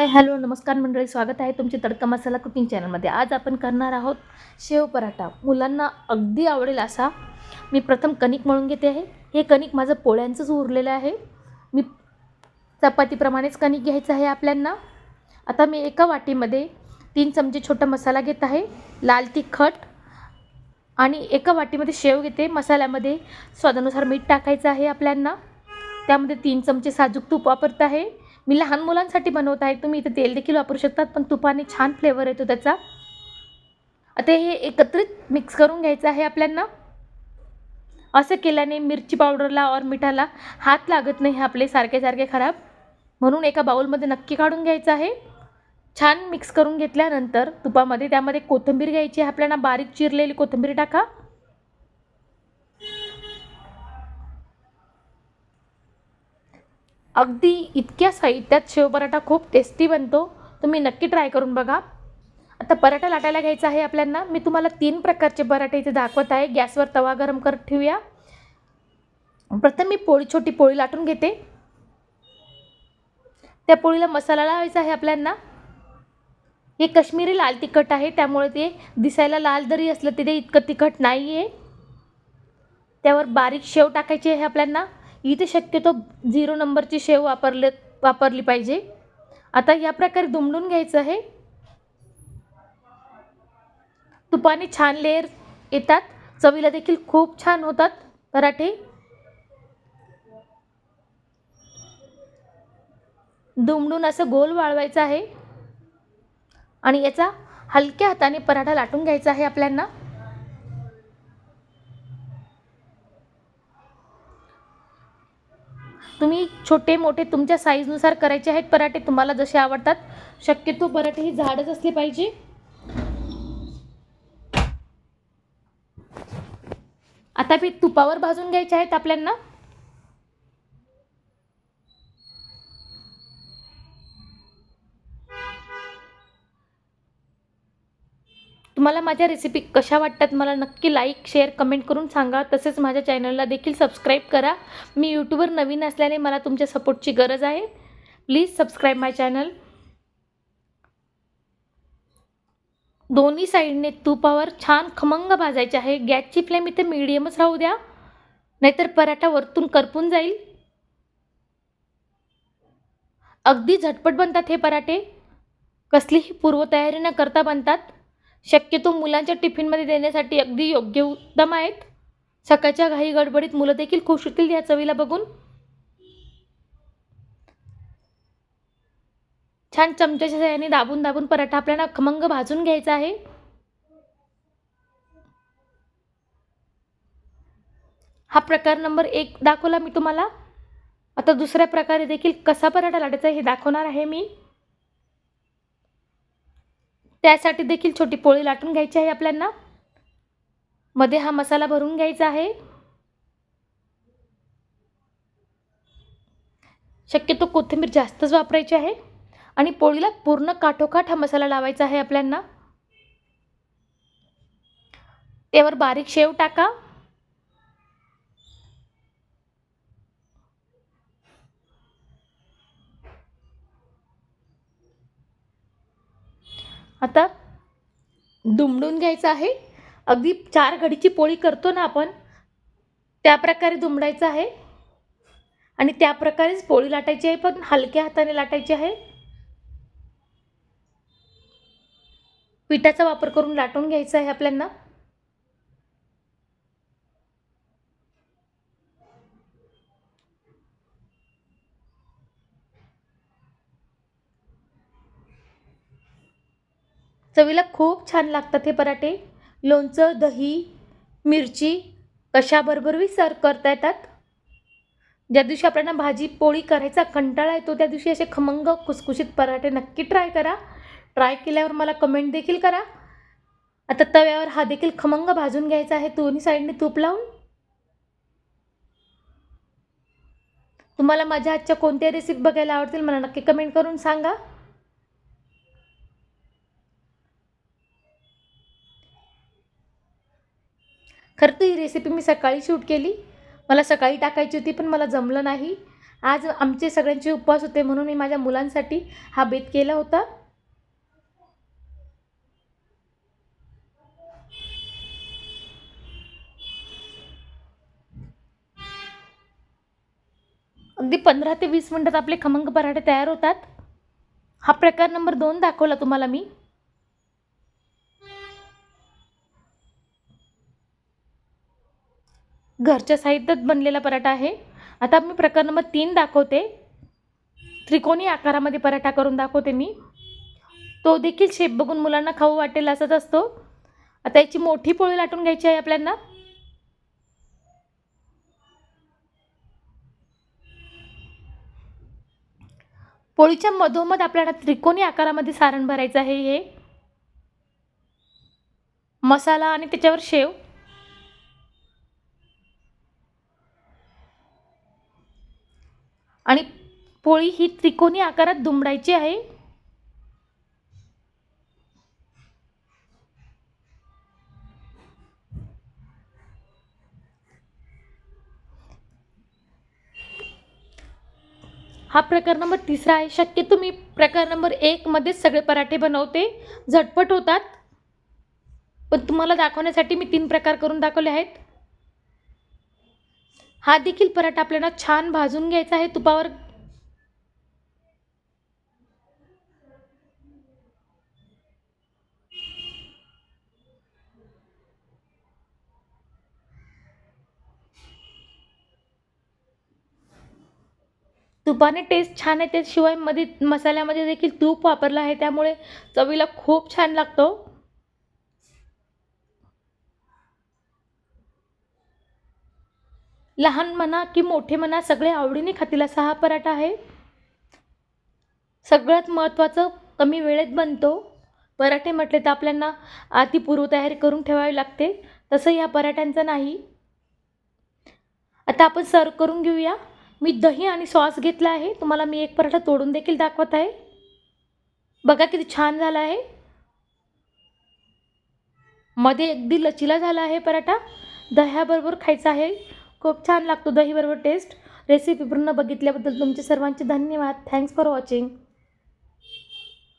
Hi hello नमस्कार मंडळी स्वागत आहे तुमचे तडका मसाला कुकिंग चॅनलमध्ये. आज आपण करणार आहोत शेव पराठा. मुलांना अगदी आवडेल असा. मी प्रथम कणिक मळून घेते आहे. हे कणिक माझं पोळ्यांचंच उरलेलं आहे. मी चपातीप्रमाणेच कणिक घ्यायचं आहे आपल्यांना. आता मी एका वाटीमध्ये तीन चमचे छोटा मसाला घेत आहे. लाल तिखट आणि एका वाटीमध्ये शेव घेते. मसाल्यामध्ये स्वादानुसार मीठ टाकायचं आहे आपल्यांना. त्यामध्ये तीन चमचे साजूक तूप वापरत आहे. मी लहान मुलांसाठी बनवत आहे. तुम्ही इथे तेल देखील वापरू शकतात पण तुपाने छान फ्लेवर येतो त्याचा. आता हे एकत्रित मिक्स करून घ्यायचं आहे आपल्यांना. असं केल्याने मिरची पावडरला और मिठाला हात लागत नाही आपले सारखे सारखे खराब. म्हणून एका बाऊलमध्ये नक्की काढून घ्यायचं आहे. छान मिक्स करून घेतल्यानंतर तुपामध्ये त्यामध्ये कोथिंबीर घ्यायची आहे आपल्याला. बारीक चिरलेली कोथिंबीर टाका. अगदी इतक्या साहित्यात शेव पराठा खूप टेस्टी बनतो. तुम्ही नक्की ट्राय करून बघा. आता पराठा लाटायला घ्यायचा आहे आपल्यांना. मी तुम्हाला तीन प्रकारचे पराठे इथे दाखवत आहे. गॅसवर तवा गरम करत ठेवूया. प्रथम मी पोळी छोटी पोळी लाटून घेते. त्या पोळीला मसाला लावायचा आहे आपल्यांना. हे कश्मीरी लाल तिखट आहे. त्यामुळे ते दिसायला लाल जरी असलं तरी इतकं तिखट नाही आहे त्यावर बारीक शेव टाकायची आहे आपल्यांना. इथे शक्यतो झिरो नंबरची शेव वापरले वापरली पाहिजे. आता या प्रकारे दुमडून घ्यायचं आहे. तुपाने छान लेअर येतात. चवीला देखील खूप छान होतात पराठे. दुमडून असं गोल वाळवायचं आहे. आणि याचा हलक्या हाताने पराठा लाटून घ्यायचा आहे आपल्यांना. तुम्ही छोटे मोठे तुमच्या साईजनुसार करायचे आहेत पराठे तुम्हाला जसे आवडतात. शक्यतो पराठे ही झाडच असले पाहिजे. आता मी तुपावर भाजून घ्यायचे आहेत आपल्यांना. तुम्हाला माझ्या रेसिपी कशा वाटतात मला नक्की लाईक शेअर कमेंट करून सांगा. तसेच माझ्या चॅनलला देखील सबस्क्राईब करा. मी यूट्यूबवर नवीन असल्याने मला तुमच्या सपोर्टची गरज आहे. प्लीज सबस्क्राईब माय चॅनल दोन्ही साईडने तुपावर छान खमंग भाजायचे आहे. गॅसची फ्लेम इथे मिडियमच राहू द्या. नाहीतर पराठा वरतून करपून जाईल. अगदी झटपट बनतात हे पराठे. कसलीही पूर्वतयारी न करता बनतात. शक्यतो मुलांच्या टिफिनमध्ये देण्यासाठी अगदी योग्य उत्तम आहेत. सकाळच्या घाई गडबडीत मुलं देखील खुश होतील या चवीला बघून. छान चमच्याच्या सहाय्याने दाबून दाबून पराठा आपल्याला खमंग भाजून घ्यायचा आहे. हा प्रकार नंबर एक दाखवला मी तुम्हाला. आता दुसऱ्या प्रकारे देखील कसा पराठा लाटायचा हे दाखवणार आहे मी. त्यासाठी देखील छोटी पोळी लाटून घ्यायची आहे आपल्यांना. मध्ये हा मसाला भरून घ्यायचा आहे. शक्यतो कोथिंबीर जास्तच वापरायची आहे. आणि पोळीला पूर्ण काठोकाठ हा मसाला लावायचा आहे आपल्यांना. त्यावर बारीक शेव टाका. आता दुमडून घ्यायचं आहे. अगदी चार घडीची पोळी करतो ना आपण त्या प्रकारे दुमडायचं आहे. आणि त्या प्रकारेच पोळी लाटायची आहे पण हलक्या हाताने लाटायची आहे. पिठाचा वापर करून लाटून घ्यायचा आहे आपल्यांना. चवीला खूप छान लागतात हे पराठे. लोणचं दही मिरची कशाबरोबरही सर्व करता येतात. ज्या दिवशी आपल्याला भाजी पोळी करायचा कंटाळा येतो त्या दिवशी असे खमंग कुसकुशीत पराठे नक्की ट्राय करा. ट्राय केल्यावर मला कमेंट देखील करा. आता तव्यावर हा देखील खमंग भाजून घ्यायचा आहे. दोन्ही साईडने तूप लावून. तुम्हाला माझ्या आजच्या कोणत्या रेसिपी बघायला आवडतील मला नक्की कमेंट करून सांगा. खरं तर ही रेसिपी मी सकाळी शूट केली. मला सकाळी टाकायची होती पण मला जमलं नाही. आज आमचे सगळ्यांचे उपवास होते म्हणून मी माझ्या मुलांसाठी हा बेत केला होता. अगदी पंधरा ते वीस मिनटात आपले खमंग पराठे तयार होतात. हा प्रकार नंबर दोन दाखवला तुम्हाला मी. घरच्या साहित्यात बनलेला पराठा आहे. आता मी प्रकार नंबर तीन दाखवते. त्रिकोणी आकारामध्ये पराठा करून दाखवते मी. तो देखील शेप बघून मुलांना खाऊ वाटेल असंच असतो. आता याची मोठी पोळी लाटून घ्यायची आहे आपल्याला पोळीच्या मधोमध आपल्याला त्रिकोणी आकारामध्ये सारण भरायचं आहे हे. मसाला आणि त्याच्यावर शेव. आणि पोळी ही त्रिकोणी आकारात दुमडायची आहे. हा प्रकार नंबर तिसरा आहे. शक्यतो मी प्रकार नंबर एकमध्येच सगळे पराठे बनवते. झटपट होतात. पण तुम्हाला दाखवण्यासाठी मी तीन प्रकार करून दाखवले आहेत. हा देखील पराठा आपल्याला छान भाजून घ्यायचा आहे तुपावर. तुपाने टेस्ट छान येते. शिवायमध्ये मसाल्यामध्ये देखील तूप वापरलं आहे त्यामुळे चवीला खूप छान लागतो. लहान म्हणा की मोठे म्हणा सगळे आवडीने खातील असा हा पराठा आहे. सगळ्यात महत्त्वाचं कमी वेळेत बनतो. पराठे म्हटले तर आपल्यांना आधी पूर्वतयारी करून ठेवावी लागते. तसं या पराठ्यांचं नाही. आता आपण सर्व करून घेऊया. मी दही आणि सॉस घेतला आहे. तुम्हाला मी एक पराठा तोडून देखील दाखवत आहे. बघा किती छान झाला आहे. मध्ये अगदी लचिला झाला आहे पराठा. दह्याबरोबर खायचा आहे. खूप छान लागतो दहीबरोबर टेस्ट रेसिपी पूर्ण बघितल्याबद्दल तुमचे सर्वांचे धन्यवाद. Thanks for watching